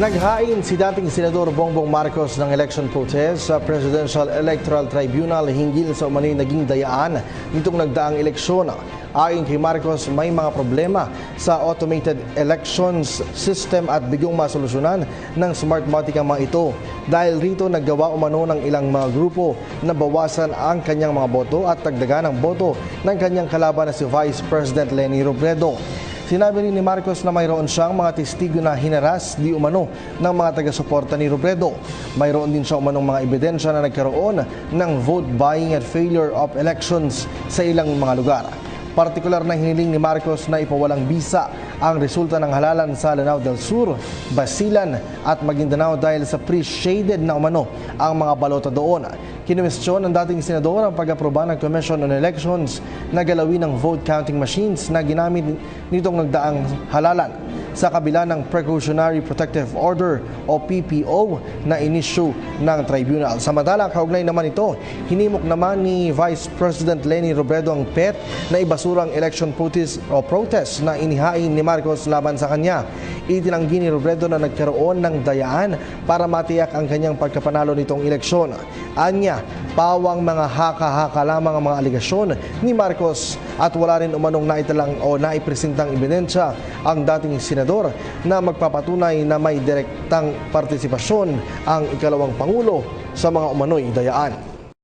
Naghain si dating Senador Bongbong Marcos ng election protest sa Presidential Electoral Tribunal hinggil sa umano'y naging dayaan nitong nagdaang eleksyon. Ayon kay Marcos, may mga problema sa automated elections system at bigong masolusyonan ng smart matic ang mga ito. Dahil rito naggawa umano ng ilang mga grupo na bawasan ang kanyang mga boto at tagdagan ang boto ng kanyang kalaban na si Vice President Leni Robredo. Sinabi rin ni Marcos na mayroon siyang mga testigo na hinaras di umano ng mga taga-suporta ni Robredo. Mayroon din siya umanong mga ebidensya na nagkaroon ng vote buying at failure of elections sa ilang mga lugar. Partikular na hiniling ni Marcos na ipawalang bisa ang resulta ng halalan sa Lanao del Sur, Basilan at Maguindanao dahil sa pre-shaded na umano ang mga balota doon. Kinwestiyon ng dating senador ang pag-aproba ng Commission on Elections na galawin ng vote counting machines na ginamit nitong nagdaang halalan sa kabila ng Precautionary Protective Order o PPO na inisyu ng tribunal. Samantala, kaugnay naman ito, hinimok naman ni Vice President Leni Robredo ang PET na ibasurang election protest o protest na inihain ni Marcos laban sa kanya. Itinanggi ni Robredo na nagkaroon ng dayaan para matiyak ang kanyang pagkapanalo nitong eleksyon. Anya, pawang mga haka-haka lamang ang mga aligasyon ni Marcos at wala rin umanong naitalang o naipresentang ebidensya ang dating senador na magpapatunay na may direktang partisipasyon ang ikalawang pangulo sa mga umano'y dayaan.